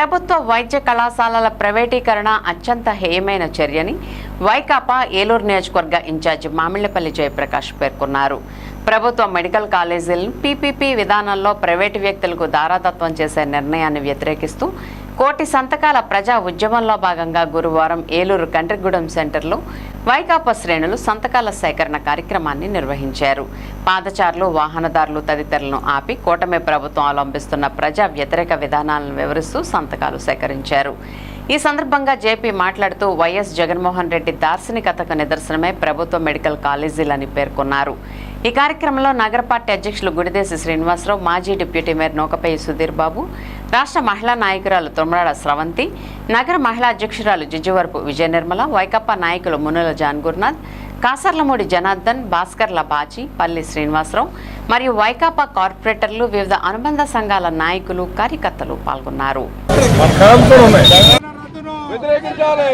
ప్రభుత్వ వైద్య కళాశాలల ప్రైవేటీకరణ అత్యంత హేయమైన చర్యని వైకాపా ఏలూరు నియోజకవర్గ ఇన్ఛార్జి మామిళ్ళపల్లి జయప్రకాష్ పేర్కొన్నారు. ప్రభుత్వ మెడికల్ కాలేజీలను పీపీపీ విధానంలో ప్రైవేటు వ్యక్తులకు దారాదత్వం చేసే నిర్ణయాన్ని వ్యతిరేకిస్తూ కోటి సంతకాల ప్రజా ఉద్యమంలో భాగంగా గురువారం ఏలూరు కంట్రిగూడెం సెంటర్లో వైకాపా శ్రేణులు సంతకాల సేకరణ కార్యక్రమాన్ని నిర్వహించారు. పాదచారులు వాహనదారులు తదితరులను ఆపి కూటమి ప్రభుత్వం అవలంబిస్తున్న ప్రజా వ్యతిరేక విధానాలను వివరిస్తూ సంతకాలు సేకరించారు. ఈ సందర్భంగా జేపీ మాట్లాడుతూ వైఎస్ జగన్మోహన్ రెడ్డి దార్శనికతకు నిదర్శనమే ప్రభుత్వ మెడికల్ కాలేజీలని పేర్కొన్నారు. ఈ కార్యక్రమంలో నగర పార్టీ అధ్యక్షులు గుడిదేశి శ్రీనివాసరావు మాజీ డిప్యూటీ మేయర్ నూకపై సుధీర్ బాబు రాష్ట్ర మహిళా నాయకురాలు తుమ్మరాడ స్రవంతి నగర మహిళా అధ్యక్షురాలు జిజ్జువరపు విజయ నిర్మల వైకప్పా నాయకులు మునుల జాన్ గురునాథ్ కాసర్లమూడి జనార్దన్ భాస్కర్ల బాచి పల్లి శ్రీనివాసరావు మరియు వైకాపా కార్పొరేటర్లు వివిధ అనుబంధ సంఘాల నాయకులు కార్యకర్తలు పాల్గొన్నారు. వ్యతిరేకించాలి.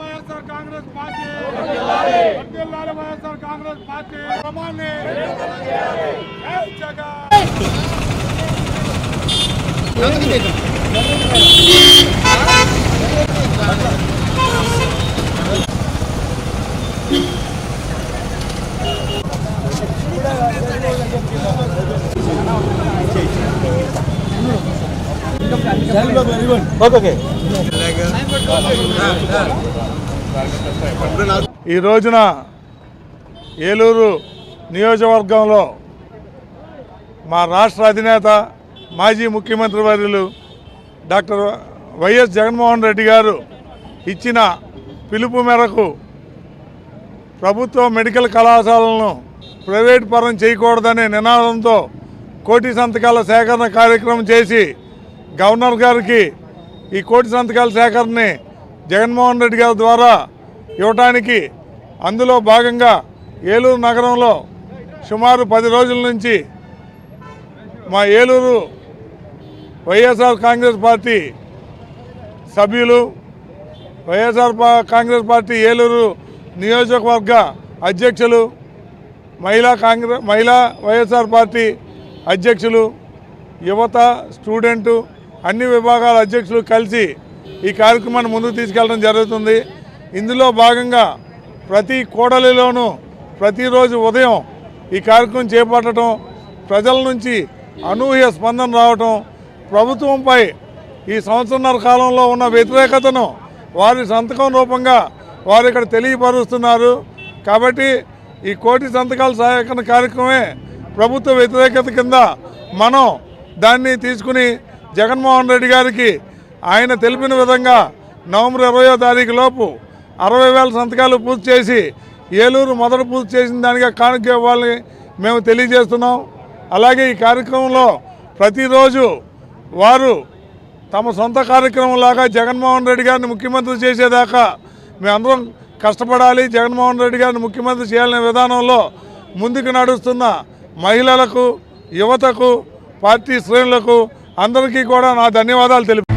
వైఎస్ఆర్ కాంగ్రెస్ పార్టీ. వైఎస్ఆర్ కాంగ్రెస్ పార్టీ. క్రమాన్ని జై జగన్. ఈ రోజున ఏలూరు నియోజకవర్గంలో మా రాష్ట్ర అధినేత మాజీ ముఖ్యమంత్రి వర్యులు డాక్టర్ వైఎస్ జగన్మోహన్ రెడ్డి గారు ఇచ్చిన పిలుపు మేరకు ప్రభుత్వ మెడికల్ కళాశాలను ప్రైవేట్ పరం చేయకూడదనే నినాదంతో కోటి సంతకాల సేకరణ కార్యక్రమం చేసి గవర్నర్ గారికి ఈ కోటి సంతకాల సేకరణని జగన్మోహన్ రెడ్డి గారి ద్వారా ఇవ్వటానికి అందులో భాగంగా ఏలూరు నగరంలో సుమారు పది రోజుల నుంచి మా ఏలూరు వైఎస్ఆర్ కాంగ్రెస్ పార్టీ సభ్యులు వైఎస్ఆర్ కాంగ్రెస్ పార్టీ ఏలూరు నియోజకవర్గ అధ్యక్షులు మహిళా కాంగ్రెస్ మహిళా వైఎస్ఆర్ పార్టీ అధ్యక్షులు యువత స్టూడెంటు అన్ని విభాగాల అధ్యక్షులు కలిసి ఈ కార్యక్రమాన్ని ముందుకు తీసుకెళ్ళడం జరుగుతుంది. ఇందులో భాగంగా ప్రతి కూడలిలోనూ ప్రతిరోజు ఉదయం ఈ కార్యక్రమం చేపట్టడం ప్రజల నుంచి అనూహ్య స్పందన రావటం ప్రభుత్వంపై ఈ సంవత్సరన్నర కాలంలో ఉన్న వ్యతిరేకతను వారి సంతకం రూపంగా వారు ఇక్కడ తెలియపరుస్తున్నారు. కాబట్టి ఈ కోటి సంతకాల సేకరణ కార్యక్రమమే ప్రభుత్వ వ్యతిరేకత కింద మనం దాన్ని తీసుకుని జగన్మోహన్ రెడ్డి గారికి ఆయన తెలిపిన విధంగా నవంబర్ ఇరవయో తారీఖు లోపు అరవై వేల సంతకాలు పూర్తి చేసి ఏలూరు మొదట పూర్తి చేసిన దానిగా కానుక ఇవ్వాలని మేము తెలియజేస్తున్నాం. అలాగే ఈ కార్యక్రమంలో ప్రతిరోజు వారు తమ సొంత కార్యక్రమంలాగా జగన్మోహన్ రెడ్డి గారిని ముఖ్యమంత్రి చేసేదాకా మేమందరం కష్టపడాలి. జగన్మోహన్ రెడ్డి గారిని ముఖ్యమంత్రి చేయాలనే విధానంలో ముందుకు నడుస్తున్న మహిళలకు యువతకు పార్టీ శ్రేణులకు అందరికీ కూడా నా ధన్యవాదాలు తెలుపు